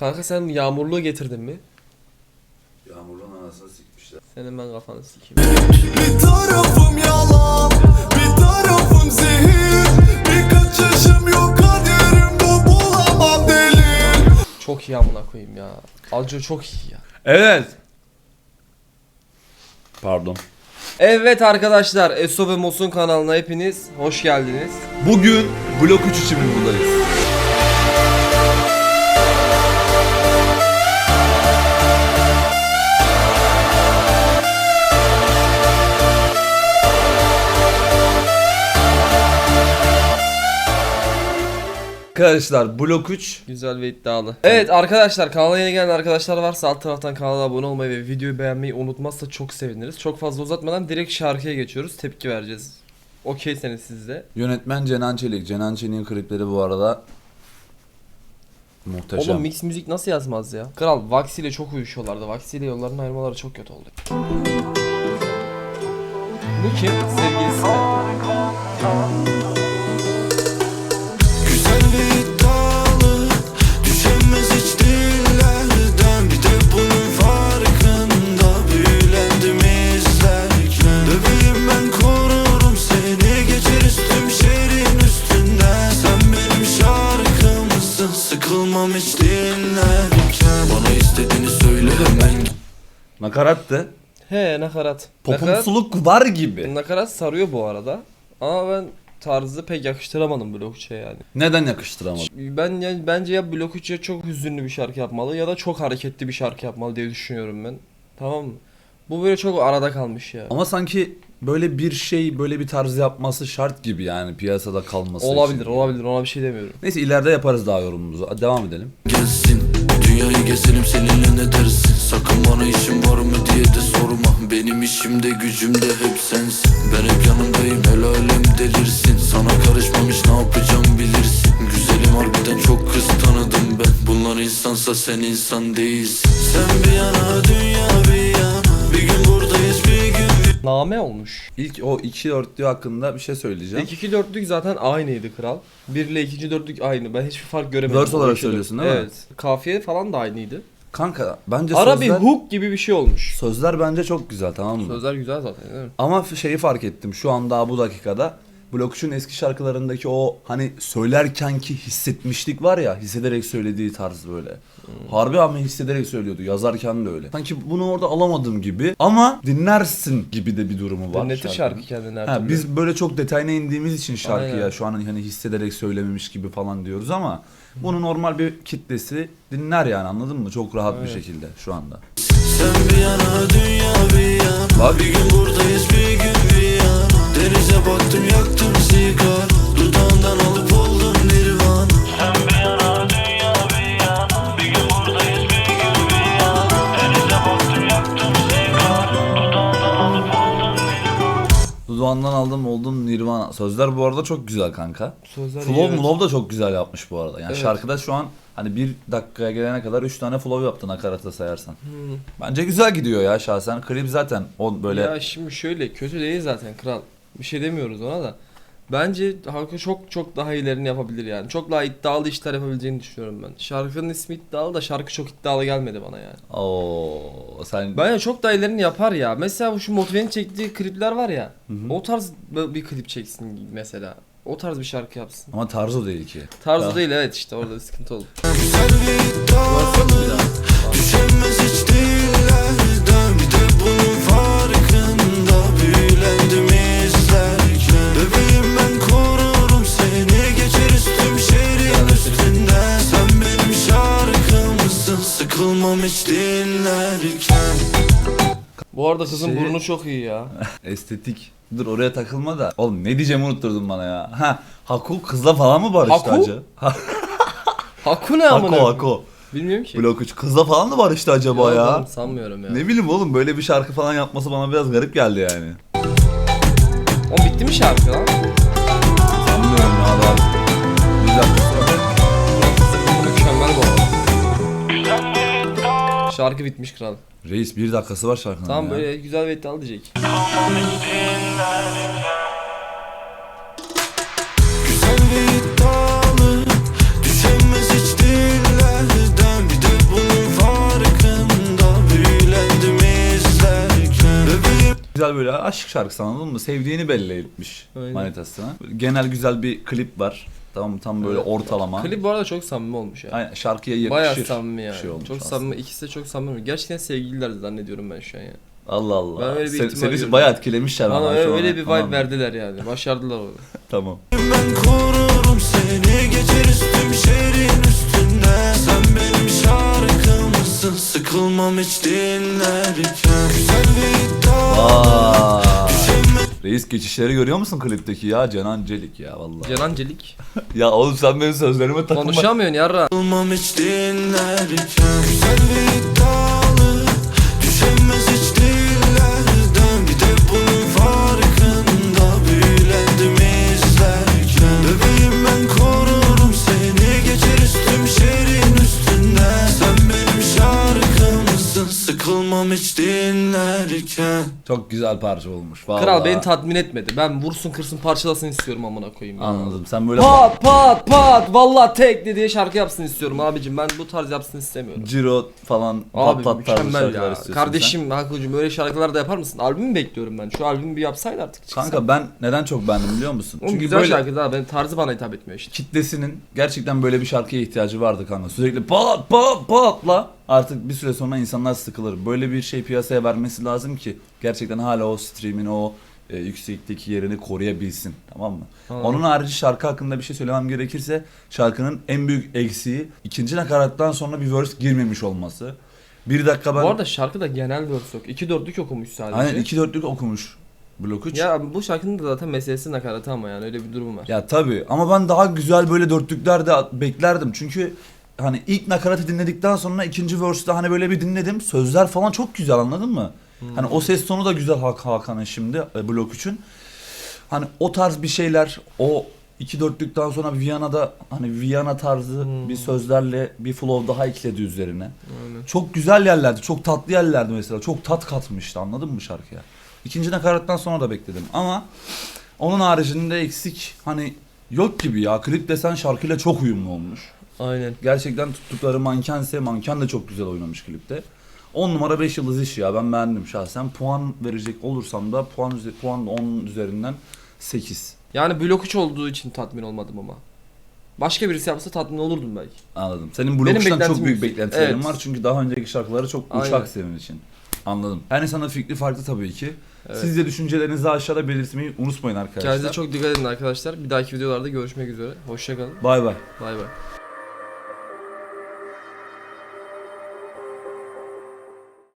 Kanka sen yağmurluğu getirdin mi? Yağmurun anasını sikmişler. Senin ben kafanı sikeyim. Bir tarafım yalan, bir tarafım zehir Birkaç yaşım yok kaderim bu bulamam delil Çok iyi amına koyayım ya. Alco çok iyi ya. Evet. Pardon. Evet arkadaşlar Eso ve Mos'un kanalına hepiniz hoş geldiniz. Bugün blok 3 için buradayız. Arkadaşlar blok 3 Güzel ve iddialı. Evet arkadaşlar kanala yeni gelen arkadaşlar varsa alt taraftan kanala abone olmayı ve videoyu beğenmeyi unutmazsa çok seviniriz. Çok fazla uzatmadan direkt şarkıya geçiyoruz. Tepki vereceğiz. Okeyseniz siz de. Yönetmen Cenan Çelik. Cenan Çelik'in klipleri bu arada muhteşem. Oğlum mix müzik nasıl yazmaz ya? Kral Vaxi ile çok uyuşuyorlardı. Vaxi ile yolların ayrılmaları çok kötü oldu. Bu kim? Sevgilisi mi? Nakarattı. He nakarat. Nakarat, Popumsuluk var gibi. nakarat sarıyor bu arada. Ama ben tarzı pek yakıştıramadım Blok 3'e yani. Neden yakıştıramadım? Ben yani bence ya Blok 3'e çok hüzünlü bir şarkı yapmalı ya da çok hareketli bir şarkı yapmalı diye düşünüyorum ben. Tamam mı? Bu böyle çok arada kalmış ya. Ama sanki böyle bir şey böyle bir tarz yapması şart gibi yani piyasada kalması olabilir, için. olabilir. Ona bir şey demiyorum. Neyse ileride yaparız daha yorumumuzu. Hadi devam edelim. gelsin Dünyayı gezelim seninle ne dersin bana işin var mı diye de sorma Benim işimde gücümde hep sensin Ben hep yanındayım el alem delirsin Sana karışmamış ne yapacağım bilirsin Güzelim harbiden çok kız tanıdım ben Bunlar insansa sen insan değilsin Sen bir yana dünya bir yana Bir gün buradayız bir gün Name olmuş. İlk o iki dörtlüğü hakkında bir şey söyleyeceğim. İlk iki dörtlük zaten aynıydı kral. Bir ile ikinci dörtlük aynı. Ben hiçbir fark göremedim. Verse o olarak iki söylüyorsun değil mi? Evet. Kafiye falan da aynıydı. Kanka bence Ara bir sözler, hook gibi bir şey olmuş. sözler bence çok güzel tamam mı? Sözler güzel zaten değil mi? Ama f- şeyi fark ettim şu an daha bu dakikada. Blok 3'ün eski şarkılarındaki o hani söylerkenki hissetmişlik var ya hissederek söylediği tarz böyle. Harbi ama hissederek söylüyordu yazarken de öyle. Sanki bunu orada alamadım gibi ama dinlersin gibi de bir durumu var. Dinletir şarkının. şarkı kendini her Ha, türlü. biz böyle çok detayına indiğimiz için şarkıya Aynen. şu an hani hissederek söylememiş gibi falan diyoruz ama bunu normal bir kitlesi dinler yani anladın mı? Çok rahat bir Evet. şekilde şu anda. Sen bir yana dünya bir yana Bak. Bir gün buradayız bir gün bir yana Denize baktım yaktım sigara Dudağından alıp oldum Dudağından aldım oldum Nirvana. Sözler bu arada çok güzel kanka. Sözler iyi, Flow evet. Mlov da çok güzel yapmış bu arada. Yani Evet. şarkıda şu an hani bir dakikaya gelene kadar 3 tane flow yaptı nakarata sayarsan. Hmm. Bence güzel gidiyor ya şahsen. Klip zaten o böyle Ya şimdi şöyle kötü değil zaten kral. Bir şey demiyoruz ona da. Bence Hakkı çok çok daha iyilerini yapabilir yani. Çok daha iddialı işler yapabileceğini düşünüyorum ben. Şarkının ismi iddialı da şarkı çok iddialı gelmedi bana yani. Oo sen Bence çok daha iyilerini yapar ya. Mesela bu şu Motive'nin çektiği klipler var ya. O tarz bir klip çeksin mesela. O tarz bir şarkı yapsın. ama tarzı değil ki. Tarzı Ya. değil evet işte orada bir sıkıntı oldu. Güzel hiç dinlerken Bu arada kızın Şey- burnu çok iyi ya. Estetik. Dur oraya takılma da. Oğlum ne diyeceğimi unutturdun bana ya. Ha, Haku kızla falan mı barıştı Haku? acaba? Ha, Haku ne amına? Haku koyayım? Haku. Bilmiyorum ki. Blok 3 kızla falan mı barıştı acaba Yok ya? oğlum, sanmıyorum ya. Ne bileyim oğlum böyle bir şarkı falan yapması bana biraz garip geldi yani. O bitti mi şarkı lan? Şarkı bitmiş kral. Reis bir dakikası var şarkının Tamam ya. böyle güzel bir etti diyecek. Güzel böyle aşk şarkısı anladın mı? Sevdiğini belli etmiş Aynen. manitasına. Genel güzel bir klip var. Tamam mı? tam böyle Evet. ortalama. Klip bu arada çok samimi olmuş ya. Aynen, şarkıya yakışır. Bayağı samimi yani. şey olmuş çok aslında. samimi. İkisi de çok samimi. Gerçekten sevgililer zannediyorum ben şu an ya. Allah Allah. Ben öyle bir Sen- ihtimal seni görüyorum. bayağı etkilemişler. Bana ama öyle, an. bir vibe Tamam. verdiler yani. Başardılar onu. Tamam. Ben korurum seni geçeriz tüm şehrin üstünde Sen benim şarkımsın sıkılmam hiç dinlerken Güzel ve iddialı Aa. Reis geçişleri görüyor musun klipteki ya? Canan Celik ya vallahi. Cenan Celik. Ya oğlum sen benim sözlerime takılma. Konuşamıyorsun yarra. Sıkılmam hiç dinlerken Güzel Hiç dinlerken Çok güzel parça olmuş vallahi. Kral beni tatmin etmedi. Ben vursun kırsın parçalasın istiyorum amına koyayım. ya. Anladım. Sen böyle Pat pat pat valla tek diye şarkı yapsın istiyorum abicim. Ben bu tarz yapsın istemiyorum. Ciro falan Abi pat pat tarzı mükemmel şarkılar ya. istiyorsun Kardeşim Hakkı'cım öyle şarkılar da yapar mısın? Albümü bekliyorum ben. Şu albümü bir yapsaydı artık. çıksa. Kanka ben neden çok beğendim biliyor musun? Oğlum güzel şarkı daha. Benim tarzı bana hitap etmiyor işte. kitlesinin gerçekten böyle bir şarkıya ihtiyacı vardı kanka. Sürekli pat pat patla artık bir süre sonra insanlar sıkılır. Böyle bir şey piyasaya vermesi lazım ki gerçekten hala o streamin o e, yüksekteki yerini koruyabilsin. Tamam mı? Anladım. Onun harici şarkı hakkında bir şey söylemem gerekirse şarkının en büyük eksiği ikinci nakarattan sonra bir verse girmemiş olması. Bir dakika ben... Bu arada şarkıda genel verse yok. 2 dörtlük okumuş sadece. Aynen iki dörtlük okumuş blok 3. Ya bu şarkının da zaten meselesi nakaratı ama yani öyle bir durum var. Ya tabi ama ben daha güzel böyle dörtlükler de beklerdim. Çünkü hani ilk nakaratı dinledikten sonra ikinci verse'de hani böyle bir dinledim. Sözler falan çok güzel anladın mı? Hani o ses tonu da güzel Hak Hakan'ın şimdi e, blok 3'ün. Hani o tarz bir şeyler o iki dörtlükten sonra Viyana'da hani Viyana tarzı Hmm. bir sözlerle bir flow daha ekledi üzerine. Aynen. Çok güzel yerlerdi. Çok tatlı yerlerdi mesela. Çok tat katmıştı anladın mı şarkıya? İkinci nakarattan sonra da bekledim ama onun haricinde eksik hani yok gibi ya. Klip desen şarkıyla çok uyumlu olmuş. Aynen. Gerçekten tuttukları mankense manken de çok güzel oynamış klipte. 10 numara 5 yıldız iş ya ben beğendim şahsen. Puan verecek olursam da puan üze- puan da 10 üzerinden 8. Yani blok 3 olduğu için tatmin olmadım ama. Başka birisi yapsa tatmin olurdum belki. Anladım. Senin Benim beklentim çok büyük yüksek. beklentilerin Evet. var çünkü daha önceki şarkıları çok Aynen. uçak senin için. Anladım. Her insanın fikri farklı tabii ki. Evet. Siz de düşüncelerinizi aşağıda belirtmeyi unutmayın arkadaşlar. Kendinize çok dikkat edin arkadaşlar. Bir dahaki videolarda görüşmek üzere. Hoşçakalın. Bay bay. Bay bay.